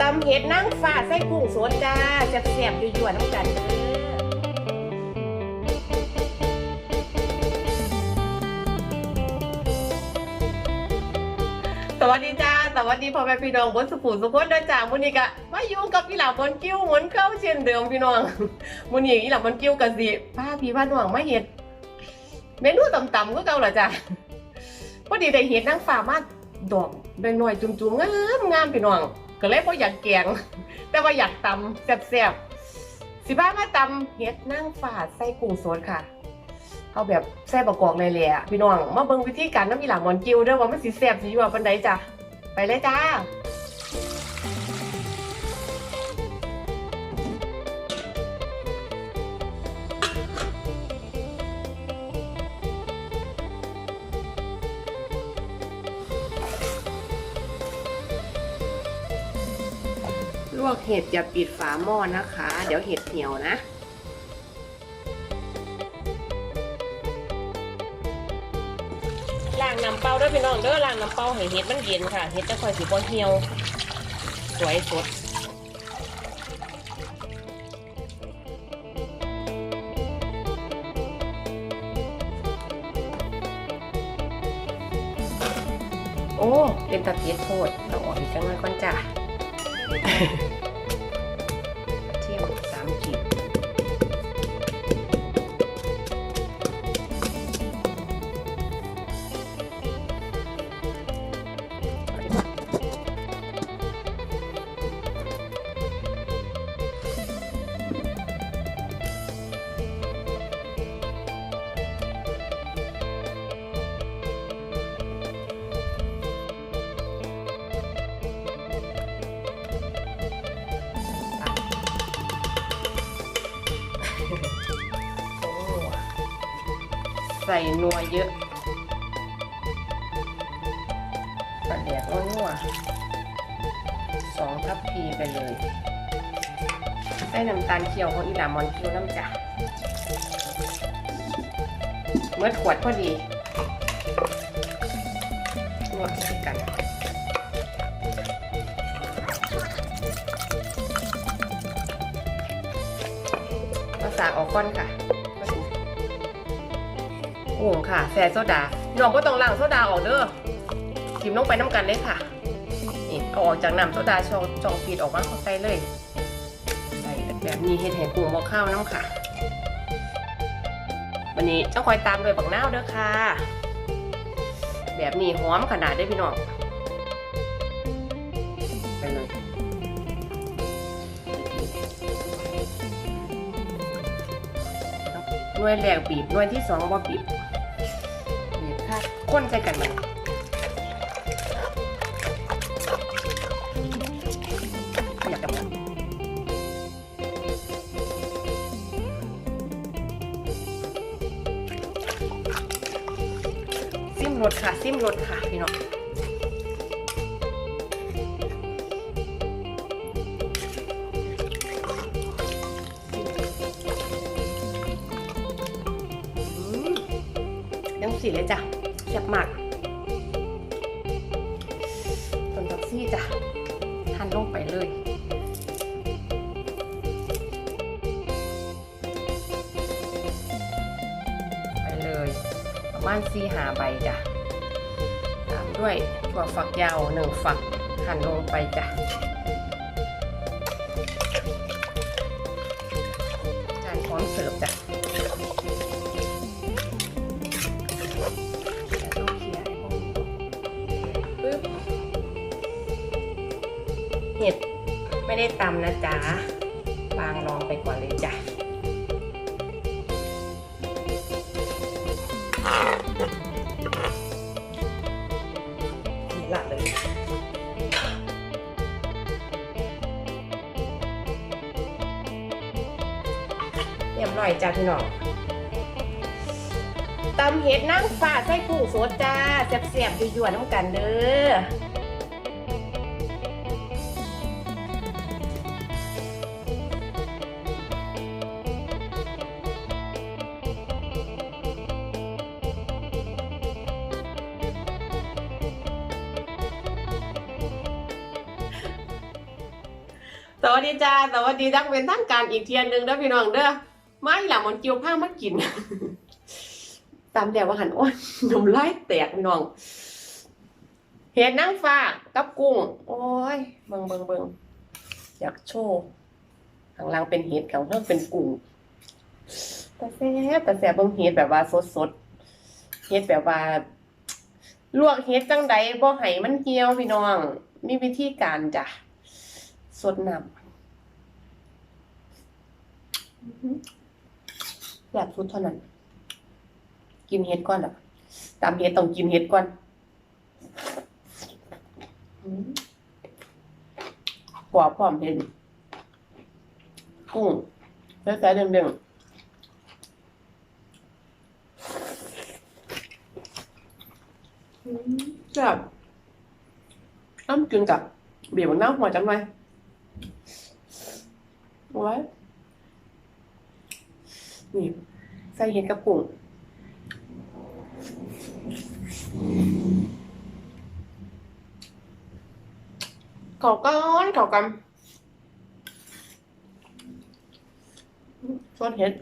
ตำเห็ดนั่งฟ้าใส่กุ้งสดจ้าจะแซ่บๆยั่วๆน้ำกันสวัสดีจ้าสวัสดีพ่อแม่พี่น้องบนสุขุมสุขคนเดินจามุนีกะมาอยู่กับพี่หลาบนกิ้วเหมือนเก้าเช่นเดิมพี่น้องมุนีพี่หลาบนกิ้วกันสิป้าพี่ว่าน้องไม่เห็ดเมนูต่ำๆก็เก่าเหรอจ้ะพอดีได้เห็ดนางฟ้ามาดอกแบงหน่อยจุ่มๆงามงามพี่น้อง ก็เลยพออยากแกง แต่ว่าอยากตำแซ่บๆสิบ้ามาตำเฮ็ดนั่งฝาดใส่กุ้งสดค่ะเอาแบบแซ่บประกอบเลยแหละพี่น้องมาเบิ่งวิธีการน้ำมีหลามอนกิ้วเด้อว่ามันสิแซ่บสิอยู่ว่าปานใดจ้ะไปเลยจ้า วกเห็ดอย่าปิดฝาหม้อนะคะ เดี๋ยวเห็ดเหี่ยวนะ ล้างน้ำเปล่าด้วยพี่น้องเด้อล้างน้ำเปล่าให้เห็ดมันเย็นค่ะ เห็ดจะค่อยสิบ่เหี่ยว สวยสดโอ้ เป็นตะเพียโทษเราออกอีกจังเลยก่อนจ้ะ ส่นัวเยอะปลาแดกนัวๆสองทัพพีไปเลยใส่น้ำตาลเคี่ยวของอีหลามอนคิวน้ำจ่าเมื่อขวดพอดีนวดใส่กันมาสากออกก้อนค่ะ โอ่งค่ะแซ่โซดาน้องก็ต้องล้างโซดาออกเด้อทิมลงไปน้ำกันเลยค่ะนี่เอาออกจากน้ำโซดาช่องช่องฟีดออกมาเข้าใส่เลยใส่แบบนี้เห็ดแห่กุ้งบอกข้าวน้ำค่ะวันนี้เจ้าคอยตามโดวยบักน้าวเด้อค่ะ แบบนี้หอมขนาดได้พี่น้องไปเลยหน่วยแรกบีบหน่วยที่สองบ่บีบ คนใส่กันมันอยากจะบอกซิมรสค่ะซิมรสค่ะพี่น้องยังสีเลยจ้ะ แซ่บมากต้นดอกซี่จ้ะทันลงไปเลยไปเลยประมาณสี่หาใบจ้ะตามด้วยถั่วฝักยาวหนึ่งฝักหั่นลงไปจ้ะ ไม่ได้ตำนะจ๊ะวางรองไปก่อนเลยจ้ะนี่ละเลยเรียบร้อยจ้ะพี่น้องตำเห็ดนางฟ้าใส่กุ้งสดจ้าแซ่บๆยั่วๆน้ำกันเด้อ สวัสดีจ้าสวัสดีจักเป็นทางการอีกเทียนหนึ่งเด้อพี่น้องเด้อไมาอีหล่ะมันเกี่ยวผ้ามากิน ตามแต่ว่าหันอ้วนนมไล่แตกพี่น้องเห็ดนางฟ้ากับกุ้ง โอ้ยเบิงเบิงเบิงอยากโชว์ข้างล่างเป็นเห็ดข้างเพิ่งเป็นกุ้งแต่แซ่บแต่แซ่บเบิงเห็ดแบบว่าสดสดเห็ดแบบว่า ลวกเห็ดจังใดบ่ให้มันเหี่ยวพี่น้อง มีวิธีการจ้ะ สดน้ำอื้อหือแบบสุดเท่านั้น กินเห็ดก่อนอะ ตามเห็ดต้องกินเห็ดก่อนอื้อกว่าพร้อมเห็ดกุ้งแล้วแต่เด้งๆอื้อแบบน้ำกินกับเบียร์บนน้ำหัวจังไหม โอ้ยนี่ใส่เห็ดกับกุ้งขาก้อนขากำซอสเห็ด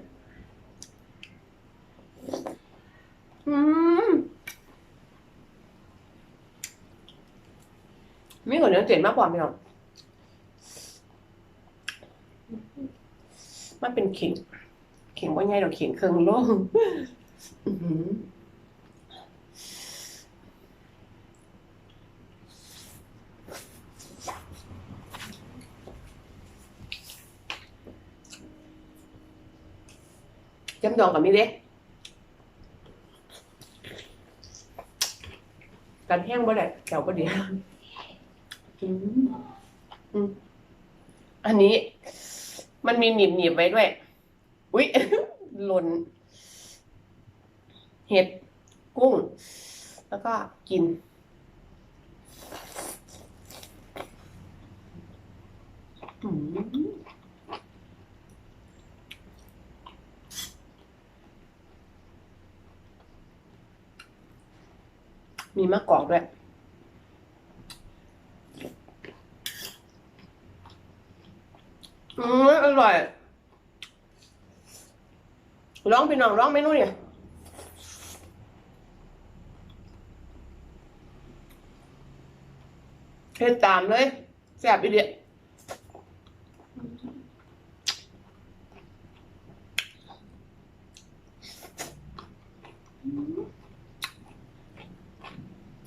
อืมมีหัวเนื้อเจ๋งมากกว่าไหมน้อ มันเป็นขิงขิงว่าไงเราขิงเครื่องโล่งอื้อหือจำดองกับมีเด้กันแห้งบ่ได้เจ้าบ่ดีอืมอืมอันนี้ มันมีหนีบหนีบไว้ด้วย อุ๊ยหล่น เห็ด กุ้ง แล้วก็กิน อืมมีมะกอกด้วย อืมอร่อย ร้องพี่น้องร้องเมนูเนี่ยเฮ็ดตามเลยแซ่บอีเดีย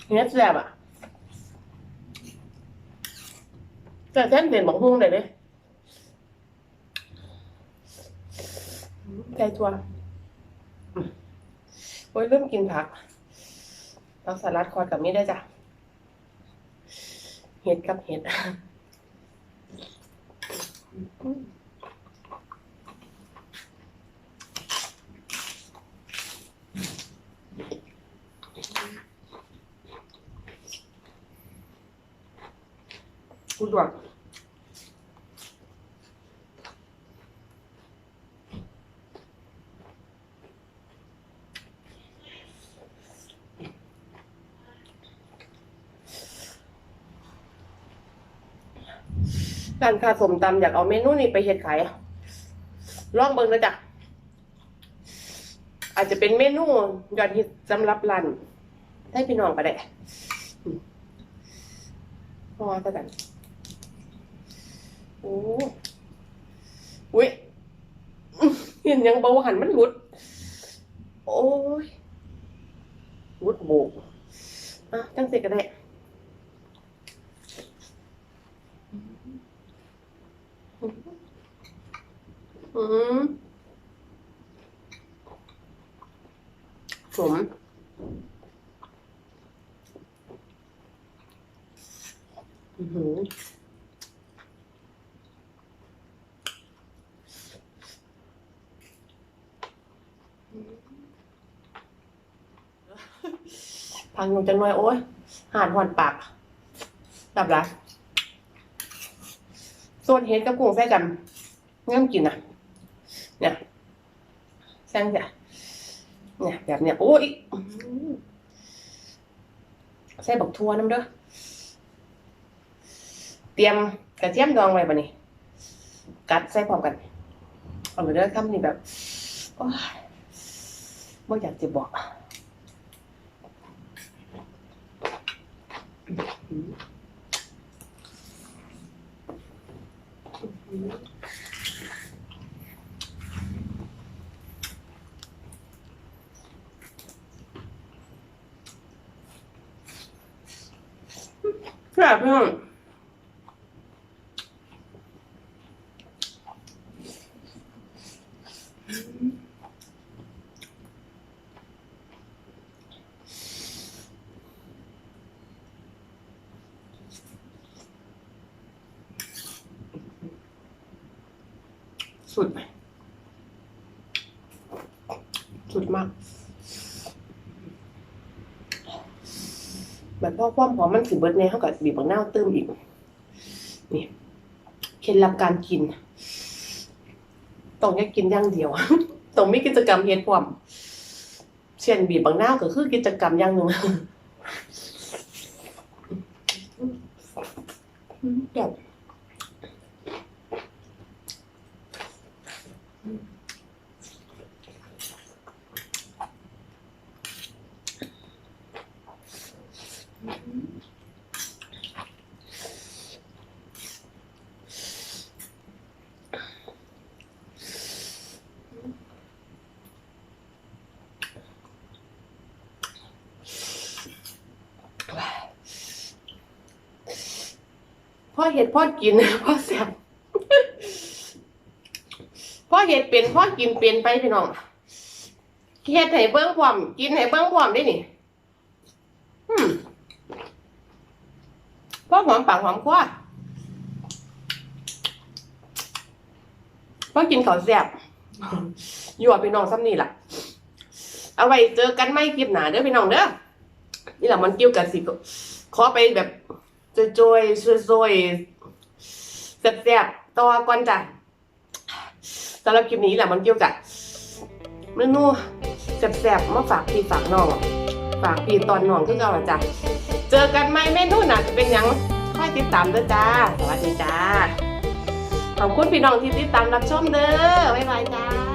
เฮ็ดแซ่บอะแต่แท่นเป็นบักฮุ้งได้เลยไก่ตัวอืม โอ้ยเริ่มกินผักผักสลัดคอร์ดกับนี้ได้จ้ะ เห็ดกับเห็ดกูดวก ร้านค้าสมตำอยากเอาเมนูนี้ไปเฮ็ดขายลองเบิ่งนะจ๊ะอาจจะเป็นเมนูยอดฮิตสำหรับร้านให้พี่น้องก็ได้พอซะกันโอ้อุ้ยเห็นยังเบาหันมันหลุด โอ้ยหลุดโบกอะจังเสิก็ได้ อืมสมอือหือพังลงจังหน่อยโอ้ยหานหอนปากดับละส่วนเห็ดกับกุ้งใส่กันง่ามกินอะ แซงจ้ะเนี่ยแบบเนี้ยโอ้ยอื้อหือใส่บักทั่วน้ำเด้อเตรียมกระเทียมดองไว้ปะนี่กัดใส่พร้อมกันเอาไปเด้อคำนี้แบบโอ้ยไม่อยากจะบอก แบบเพื่อนสุด สุดมาก แบบพ่อความหอมมันสิเบิร์ดในเท่ากับบีบบักหน้าตื้มอีก นี่เคล็ดลับการกิน ต้องแค่กินอย่างเดียว ต้องมีกิจกรรมเฮ็ดพร้อมเช่นบีบบักหน้าก็คือกิจกรรมอย่างหนึ่งแบบ พ่อเห็ดพ่อกินพ่อแซ่บพ่อเห็ดเป็นพ่อกินเป็นไปพี่น้องเห็ดให้เบิ้งความกินให้เบิ้งความได้นี่พ่อหอมปากหอมคอพ่อกินข้าวแซ่บอยู่กับพี่น้องซ้ำนี่แหละเอาไว้เจอกันไม่คลิปหนาเด้อพี่น้องเด้อนี่แหละมันเกิ้วกันสิขอไปแบบ จอยๆซวยๆแซ่บๆต่อก่อนจ้ะสำหรับคลิปนี้แหละมันเกี่ยวกับเมนูแซ่บๆมาฝากพี่ฝากน้องฝากพี่ตอนน้องคือเก่าจ้ะเจอกันไหมเมนูหนักเป็นยังค่อยติดตามด้อจ้า สวัสดีจ้า ขอบคุณพี่น้องที่ติดตามรับชมเด้อบ๊ายบายจ้า